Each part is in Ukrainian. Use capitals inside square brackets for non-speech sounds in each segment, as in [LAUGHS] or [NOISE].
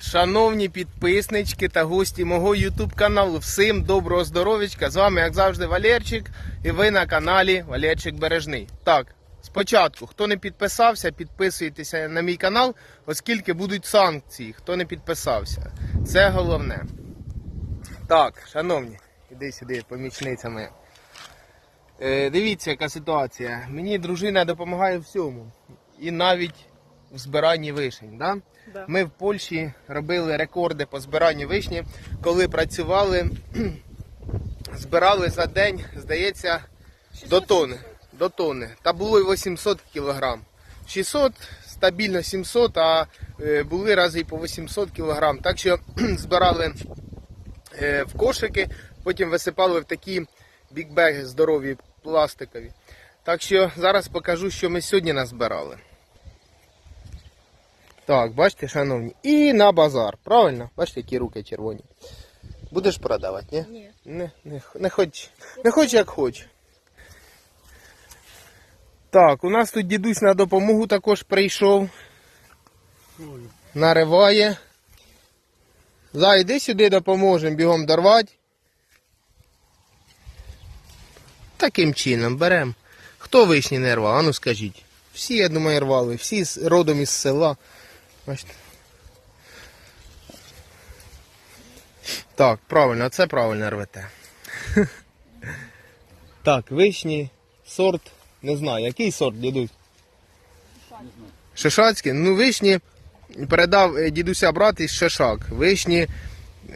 Шановні підписнички та гості мого YouTube каналу, всім доброго здоров'ячка. З вами, як завжди, Валерчик, і ви на каналі Валерчик Бережний. Так, спочатку, хто не підписався, підписуйтеся на мій канал, оскільки будуть санкції. Хто не підписався, це головне. Так, шановні, іди сюди, помічниця моя. Е, дивіться, яка ситуація. Мені дружина допомагає всьому. І навіть в збиранні вишень. Да? Да. Ми в Польщі робили рекорди по збиранню вишні, коли працювали, [CLEARS THROAT] збирали за день, здається, до тони. До тони. Та було і 800 кілограм. 600, стабільно 700, а е, були рази і по 800 кілограм. Так що [CLEARS THROAT] збирали е, в кошики, потім висипали в такі бікбеги здорові, пластикові. Так що зараз покажу, що ми сьогодні назбирали. Так, бачите, шановні. І на базар. Правильно? Бачите, які руки червоні. Будеш продавати, ні? Ні. Не, не, не хоч. Не хоч як хоч. Так, у нас тут дідусь на допомогу також прийшов. Нариває. Зайди сюди допоможемо бігом дорвати. Таким чином беремо. Хто вишні не рвав? Ану скажіть. Всі, я думаю, рвали, всі родом із села. Бачите. Так, правильно, це правильно рвете. [LAUGHS] Так, вишні, сорт, не знаю, який сорт, дідусь? Шишацький? Ну, вишні передав е, дідуся брат із Шишак. Вишні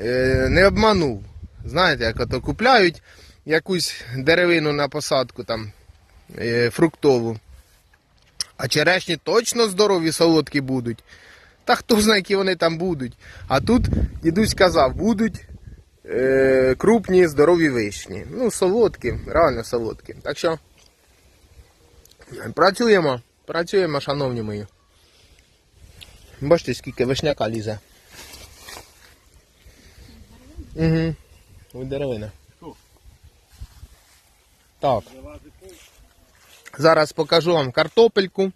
е, не обманув. Знаєте, як ото купляють якусь деревину на посадку там е, фруктову. А черешні точно здорові солодкі будуть. Та хто знає, які вони там будуть. А тут дідусь казав, будуть е, крупні здорові вишні. Ну, солодкі, реально солодкі. Так що працюємо, працюємо, шановні мої. Бачите, скільки вишняка лізе. Угу. Ось деревина. Так. Зараз покажу вам картопельку.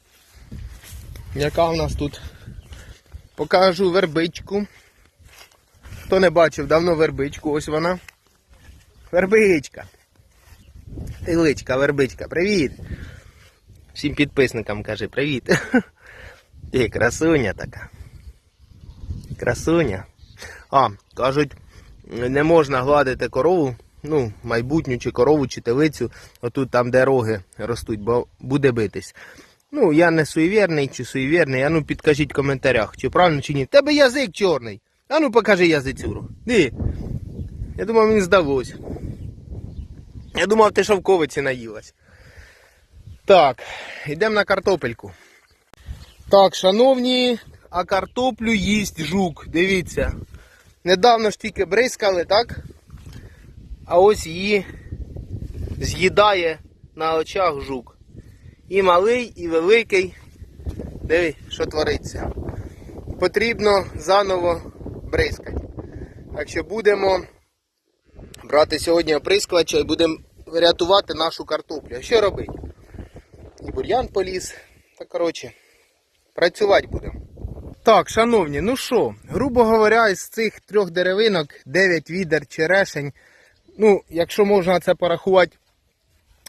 Яка у нас тут? Покажу вербичку. Хто не бачив давно вербичку, ось вона. Вербичка. Іличка, вербичка, привіт. Всім підписникам кажи привіт. [LAUGHS] Ти красуня така. Красуня. А, кажуть, не можна гладити корову, ну, майбутню чи корову, чи телицю, отут там, де роги ростуть, бо буде битись. Ну, я не суєвірний чи суєвірний, а ну підкажіть в коментарях, чи правильно, чи ні. Тебе язик чорний. А ну покажи язицюру. Ди. Я думав, мені здалось. Я думав, ти шовковиці наїлась. Так, йдемо на картопельку. Так, шановні, а картоплю їсть жук. Дивіться. Недавно ж тільки бризкали, так? А ось її з'їдає на очах жук. І малий, і великий. Диви, що твориться. Потрібно заново бризкати. Так що будемо брати сьогодні оприскувача і будемо рятувати нашу картоплю. Що робити? І бур'ян поліз. Та коротше, працювати будемо. Так, шановні, ну що, грубо говоря, із цих трьох деревинок 9 відер черешень. Ну, якщо можна це порахувати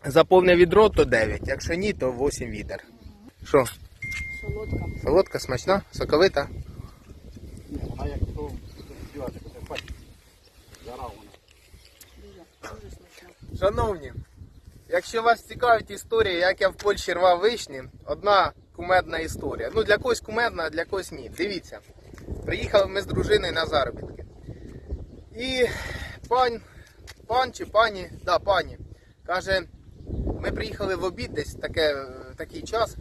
за повне відро, то 9. Якщо ні, то 8 відер. Що, Солодка. солодка, смачна, соковита? А як то співати, то вона. Шановні, якщо вас цікавить історія, як я в Польщі рвав вишні, одна кумедна історія. Ну, для когось кумедна, а для когось ні. Дивіться, приїхали ми з дружиною на заробітки. І пан, пан чи пані, да, пані, каже, ми приїхали в обід десь таке, такий час.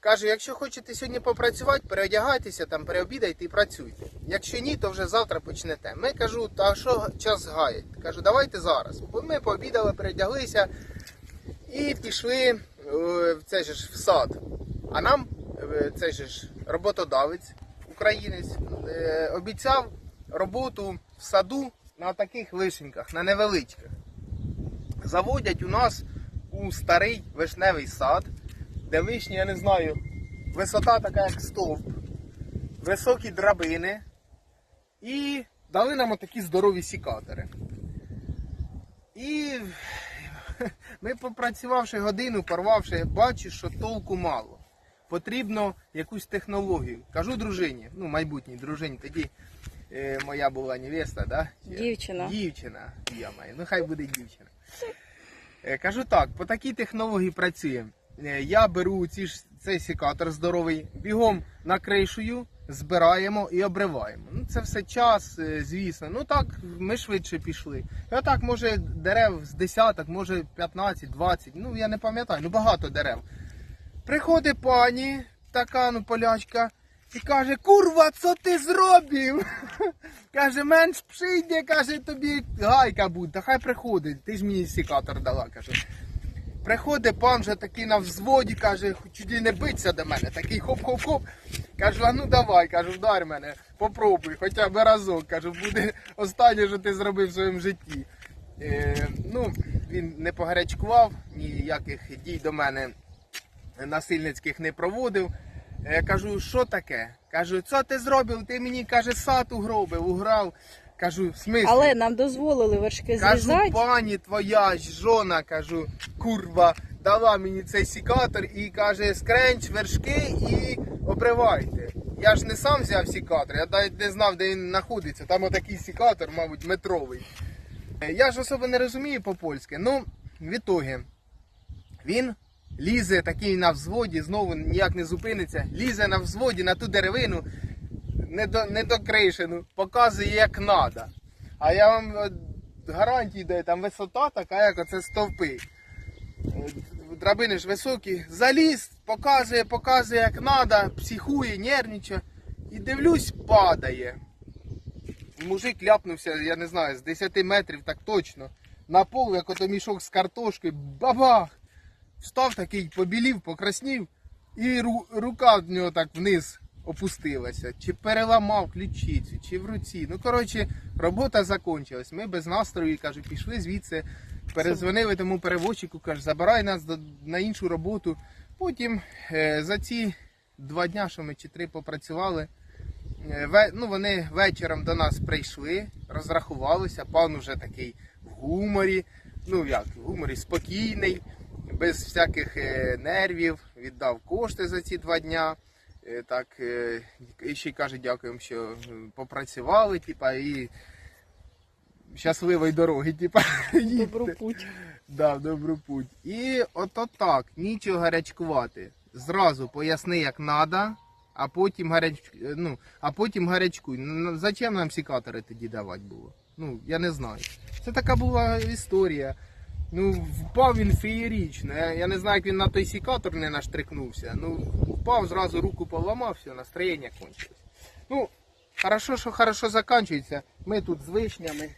Каже, якщо хочете сьогодні попрацювати, переодягайтеся, там, переобідайте і працюйте. Якщо ні, то вже завтра почнете. Ми кажу, та що час гає? Кажу, давайте зараз. Ми пообідали, переодяглися і пішли е, в цей ж в сад. А нам е, цей ж роботодавець, українець, е, обіцяв роботу в саду на таких вишеньках, на невеличких. Заводять у нас у старий вишневий сад, де вишні, я не знаю, висота така, як стовп, високі драбини, І дали нам отакі здорові сікатори. І [LAUGHS] ми попрацювавши годину, порвавши, бачу, що толку мало. Потрібно якусь технологію. Кажу дружині, ну майбутній дружині, тоді е, моя була невеста, да? Дівчина. Дівчина, я маю. Ну хай буде дівчина. Е, Кажу так, по такій технології працюємо. Е, Я беру ці ж, цей секатор здоровий, бігом накришую, збираємо і обриваємо. Ну, це все час, е, звісно. Ну так, ми швидше пішли. І отак, може, дерев з десяток, може 15, 20, ну я не пам'ятаю, ну багато дерев. Приходить пані, така ну полячка, і каже: Курва, що ти зробив? [LAUGHS] каже, менш прийде, каже, тобі гайка буде, та хай приходить, ти ж мені сікатор дала, каже. Приходить пан вже такий на взводі, каже, ли не биться до мене, такий хоп-хоп-хоп. Кажу, а ну давай, кажу, вдар мене, попробуй, хоча б разок. Кажу, буде останнє, що ти зробив в своєму житті. Е, ну, він не погарячкував, ніяких дій до мене насильницьких не проводив. Я кажу, що таке? Кажу, що ти зробив? Ти мені каже, сад угробив, уграв. Кажу, в смислі? Але нам дозволили вершки Кажу, зрізати. пані твоя жона, кажу, курва, дала мені цей сікатор і каже, скренч вершки і обривайте. Я ж не сам взяв сікатор, я навіть не знав, де він знаходиться. Там отакий сікатор, мабуть, метровий. Е, Я ж особо не розумію по-польськи. Ну, в ітогі, він лізе такий на взводі, знову ніяк не зупиниться, лізе на взводі на ту деревину, не до, не докришену, показує як надо. А я вам е, гарантії даю, там висота така, як оце стовпи. Е, Драбини ж високі. Заліз, показує, показує як надо, психує, нервничає. І дивлюсь, падає. Мужик ляпнувся, я не знаю, з 10 метрів так точно. На пол, як ото мішок з картошкою, бабах! Встав такий, побілів, покраснів, і ру- рука в нього так вниз опустилася. Чи переламав ключицю, чи в руці. Ну, коротше, робота закінчилась. Ми без настрою, кажу, пішли звідси, перезвонили тому перевозчику, каже, забирай нас до- на іншу роботу. Потім е, за ці два дня, що ми чи три попрацювали, е, ну, вони вечором до нас прийшли, розрахувалися, пан уже такий в гуморі, ну як, в гуморі спокійний, без всяких е, нервів, віддав кошти за ці два дня. Е, Так, е, і ще й каже, дякуємо, що попрацювали, типа, і щасливої дороги, типа. [LAUGHS] Добру путь. Да, добру путь. І ото так, нічого гарячкувати. Зразу поясни, як надо, а потім гаряч... ну, а потім гарячкуй. Ну, Зачем нам сікатори тоді давати було? Ну, я не знаю. Це така була історія. Ну, впав він феєрично. Я, не знаю, як він на той сікатор не наштрикнувся. Ну, впав, зразу руку поламав, все, настроєння кончилось. Ну, хорошо, що хорошо закінчується. Ми тут з вишнями,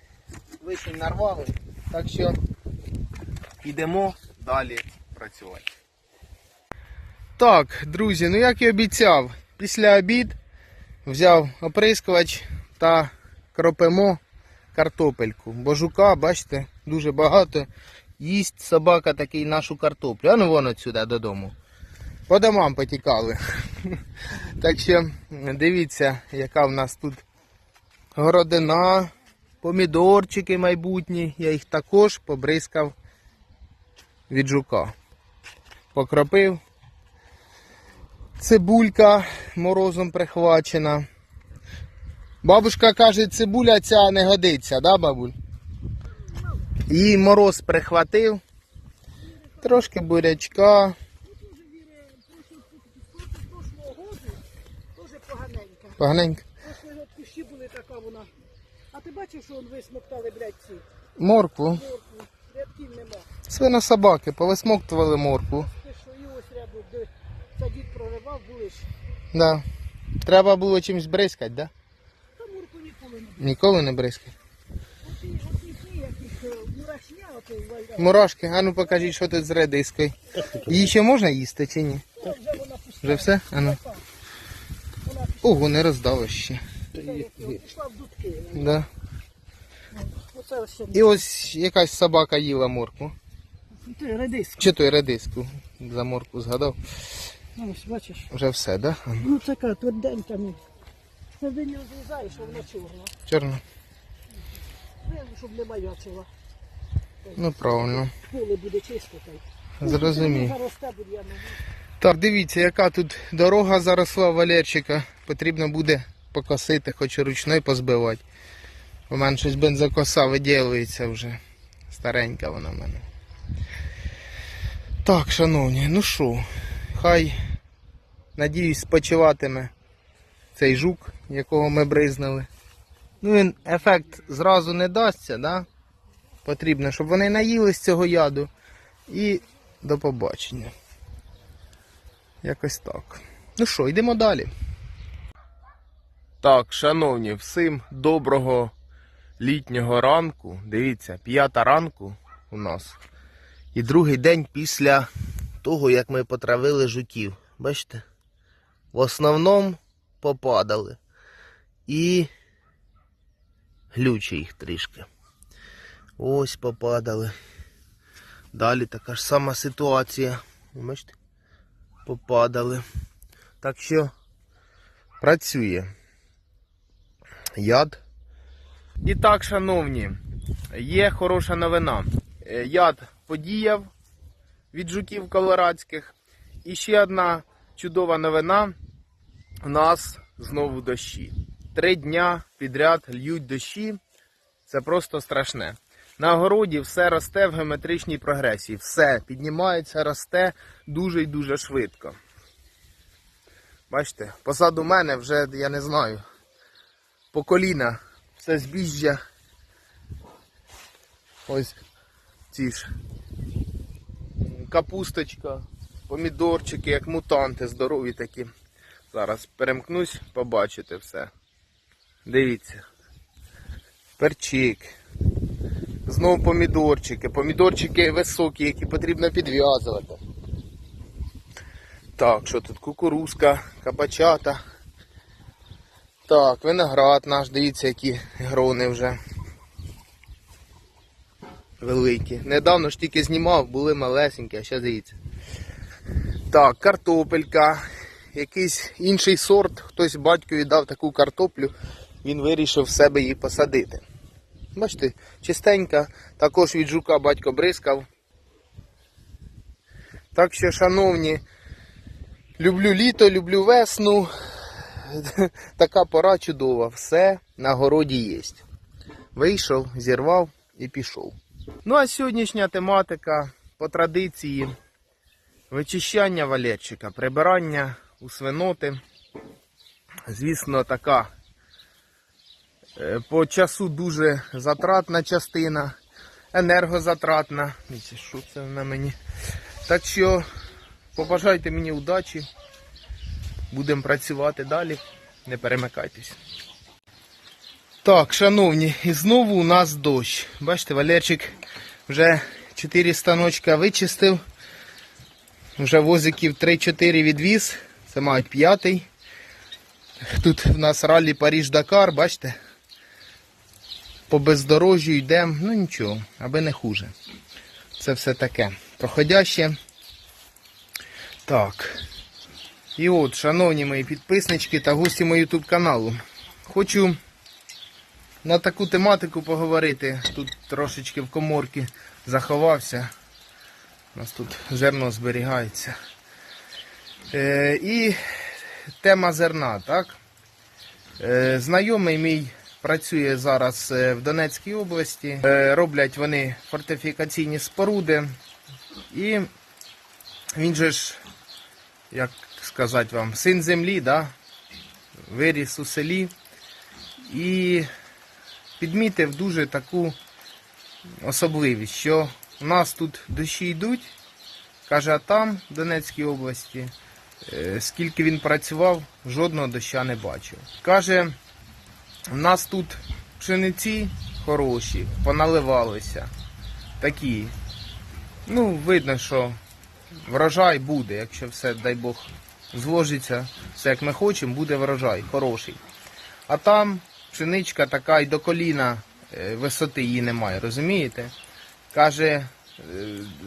вишень нарвали. Так що Ідемо далі працювати. Так, друзі, ну як і обіцяв, після обід взяв оприскувач та кропимо картопельку. Бо жука, бачите, дуже багато. Їсть собака такий нашу картоплю. А вон отсюди додому. По домам потікали. [LAUGHS] Так що дивіться, яка в нас тут городина, помідорчики майбутні. Я їх також побризкав від жука. Покропив. Цибулька морозом прихвачена. Бабушка каже, цибуля ця не годиться, да, бабуль? Її мороз прихватив. Трошки бурячка. Поганенька. От кущі були така вона. А ти бачив, що висмоктали, блядь, ці Моркву. моркву? Рядків нема. Свинособаки повисмоктували моркву. Ти що і ось рядок, де це дід проривав, були ж. Да. Треба було чимось бризкати, да? Та морку ніколи не було. Ніколи не бризкати. Мурашки, а ну покажіть, що тут з редискою. Її ще можна їсти чи ні? Вже все? А ну. Ого, не роздало ще. Да. І ось якась собака їла морку. Ти редиск. Чи той редиску за морку згадав? Ну, ось бачиш. Вже все, да? Ну. Така тверденька. Ну. Середину зрізаєш, а вона чорна. Чорно. Ну, щоб не маячила. Ну правильно. Поле буде чисто так. Зрозумів. Так, дивіться, яка тут дорога заросла Валерчика. Потрібно буде покосити, хоч ручною позбивати. У мене щось бензокоса виділюється вже. Старенька вона в мене. Так, шановні, ну що, хай, надіюсь, спочиватиме цей жук, якого ми бризнули. Ну, він ефект зразу не дасться, да? Потрібно, щоб вони наїлись цього яду. І до побачення. Якось так. Ну що, йдемо далі. Так, шановні, всім доброго літнього ранку. Дивіться, п'ята ранку у нас. І другий день після того, як ми потравили жуків. Бачите? В основному попадали. І глюче їх трішки. Ось попадали. Далі така ж сама ситуація. Бачите? попадали. Так що працює яд. І так, шановні, є хороша новина. Е, Яд подіяв від жуків колорадських. І ще одна чудова новина. У нас знову дощі. Три дня підряд льють дощі. Це просто страшне. На городі все росте в геометричній прогресії. Все піднімається, росте дуже і дуже швидко. Бачите, позаду мене вже, я не знаю, по коліна все збіжжя. Ось ці ж капусточка, помідорчики, як мутанти, здорові такі. Зараз перемкнусь, побачите все. Дивіться. Перчик. Знову помідорчики. Помідорчики високі, які потрібно підв'язувати. Так, що тут кукурузка, кабачата. Так, виноград наш, дивіться, які грони вже. Великі. Недавно ж тільки знімав, були малесенькі, а зараз дивіться. Так, картопелька. Якийсь інший сорт. Хтось батькові дав таку картоплю, він вирішив в себе її посадити. Бачите, чистенька, також від жука батько бризкав. Так що, шановні, люблю літо, люблю весну. [LAUGHS] Така пора чудова. Все на городі є. Вийшов, зірвав і пішов. Ну а сьогоднішня тематика по традиції вичищання валерчика, прибирання у свиноти. Звісно, така По часу дуже затратна частина, енергозатратна. Що це на мені? Так що побажайте мені удачі. Будемо працювати далі. Не перемикайтесь. Так, шановні, і знову у нас дощ. Бачите, Валерчик вже 4 станочка вичистив. Вже возиків 3-4 відвіз. Це мають п'ятий. Тут в нас ралі Паріж-Дакар, бачите? По бездорожжю йдемо, ну нічого, аби не хуже. Це все таке проходяще. Так. І от, шановні мої підписнички та гості мого YouTube каналу. Хочу на таку тематику поговорити. Тут трошечки в коморці заховався. У нас тут зерно зберігається. Е, і тема зерна, так? Е, знайомий мій працює зараз е, в Донецькій області. Е, Роблять вони фортифікаційні споруди. І він же ж, як сказати вам, син землі, да? виріс у селі і підмітив дуже таку особливість, що у нас тут дощі йдуть, каже, а там, в Донецькій області, е, скільки він працював, жодного доща не бачив. Каже, у нас тут пшениці хороші, поналивалися. Такі. Ну, видно, що врожай буде, якщо все, дай Бог, зложиться, все як ми хочемо, буде врожай хороший. А там пшеничка така і до коліна е, висоти її немає, розумієте? Каже, е,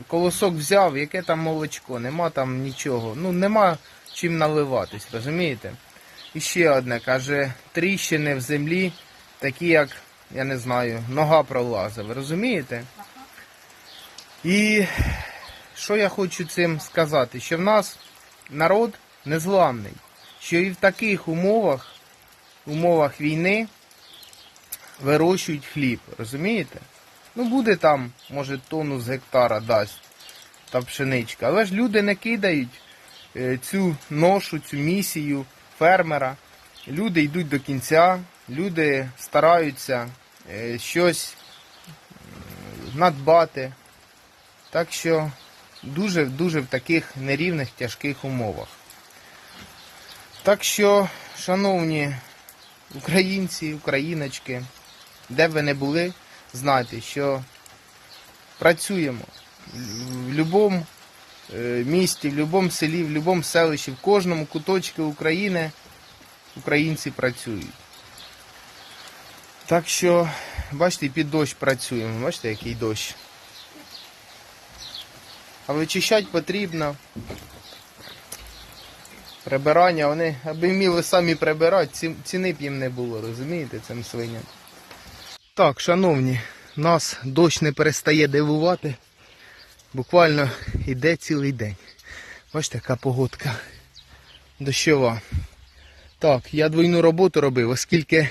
колосок взяв, яке там молочко, нема там нічого. Ну, нема чим наливатись, розумієте? І ще одне, каже, тріщини в землі, такі як, я не знаю, нога пролазить. Ви розумієте? І що я хочу цим сказати? Що в нас народ незламний, що і в таких умовах, умовах війни, вирощують хліб, розумієте? Ну, буде там, може, тонну з гектара дасть та пшеничка. Але ж люди не кидають е, цю ношу, цю місію фермера. Люди йдуть до кінця, люди стараються е, щось надбати. Так що дуже, дуже в таких нерівних, тяжких умовах. Так що, шановні українці, україночки, де ви не були, знайте, що працюємо в будь-якому місті, в будь-якому селі, в будь-якому селищі, в кожному куточку України українці працюють. Так що, бачите, під дощ працюємо. Бачите, який дощ. А вичищати потрібно. Прибирання, вони, аби вміли самі прибирати, ціни б їм не було, розумієте, цим свиням. Так, шановні, нас дощ не перестає дивувати. Буквально йде цілий день. Бачите, яка погодка дощова. Так, я двойну роботу робив, оскільки,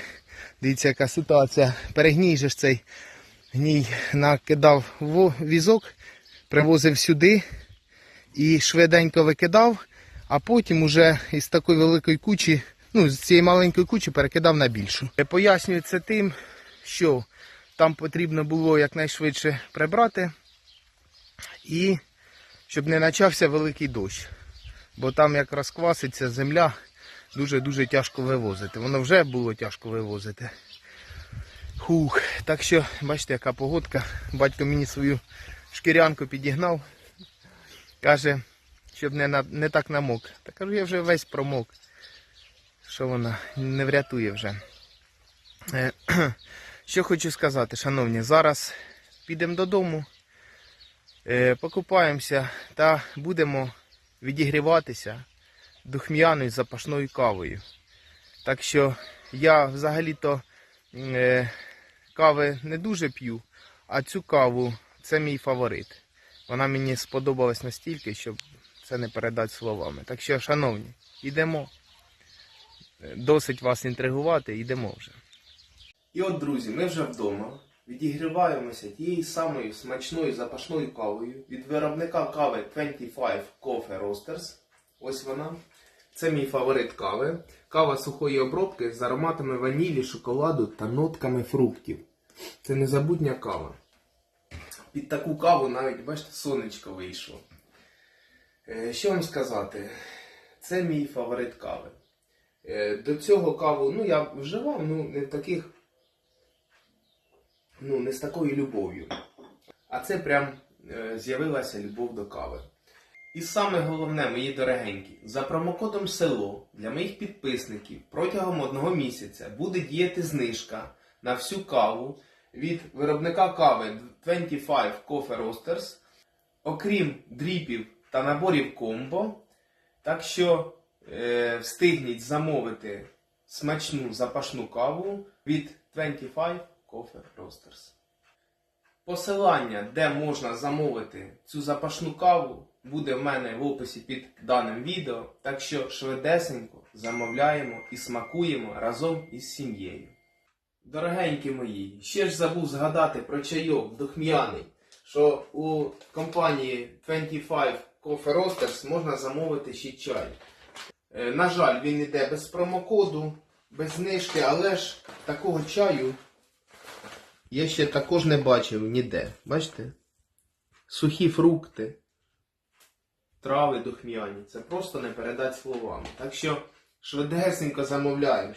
дивіться, яка ситуація. Перегній же ж цей гній накидав в візок, привозив сюди і швиденько викидав, а потім уже із такої великої кучі, ну, з цієї маленької кучі перекидав на більшу. Пояснюю це тим, що там потрібно було якнайшвидше прибрати і щоб не почався великий дощ. Бо там як розкваситься земля, дуже-дуже тяжко вивозити. Воно вже було тяжко вивозити. Хух, так що, бачите, яка погодка. Батько мені свою шкірянку підігнав. Каже, щоб не, не так намок. Та кажу, я вже весь промок. Що вона не врятує вже. Е, [CLEARS THROAT] Що хочу сказати, шановні, зараз підемо додому, покупаємося та будемо відігріватися духм'яною запашною кавою. Так що я взагалі-то е, кави не дуже п'ю, а цю каву це мій фаворит. Вона мені сподобалась настільки, щоб це не передати словами. Так що, шановні, йдемо. Е, Досить вас інтригувати, йдемо вже. І от, друзі, ми вже вдома відігріваємося тією самою смачною запашною кавою від виробника кави 25 Coffee Roasters. Ось вона. Це мій фаворит кави. Кава сухої обробки з ароматами ванілі, шоколаду та нотками фруктів. Це незабутня кава. Під таку каву навіть, бачите, сонечко вийшло. Е, Що вам сказати? Це мій фаворит кави. Е, До цього каву, ну я вживав, ну не в таких, ну не з такою любов'ю. А це прям е, з'явилася любов до кави. І саме головне, мої дорогенькі, за промокодом село для моїх підписників протягом одного місяця буде діяти знижка на всю каву від виробника кави 25 Coffee Roasters, окрім дріпів та наборів комбо. Так що е, встигніть замовити смачну запашну каву від 25 Coffee Roasters. Посилання, де можна замовити цю запашну каву, буде в мене в описі під даним відео. Так що швидесенько замовляємо і смакуємо разом із сім'єю. Дорогенькі мої, ще ж забув згадати про чайок духм'яний, що у компанії 25 Coffee Roasters можна замовити ще чай. Е, На жаль, він йде без промокоду, без знижки, але ж такого чаю я ще також не бачив ніде. Бачите? Сухі фрукти, трави духмяні. Це просто не передати словами. Так що швидесенько замовляємо.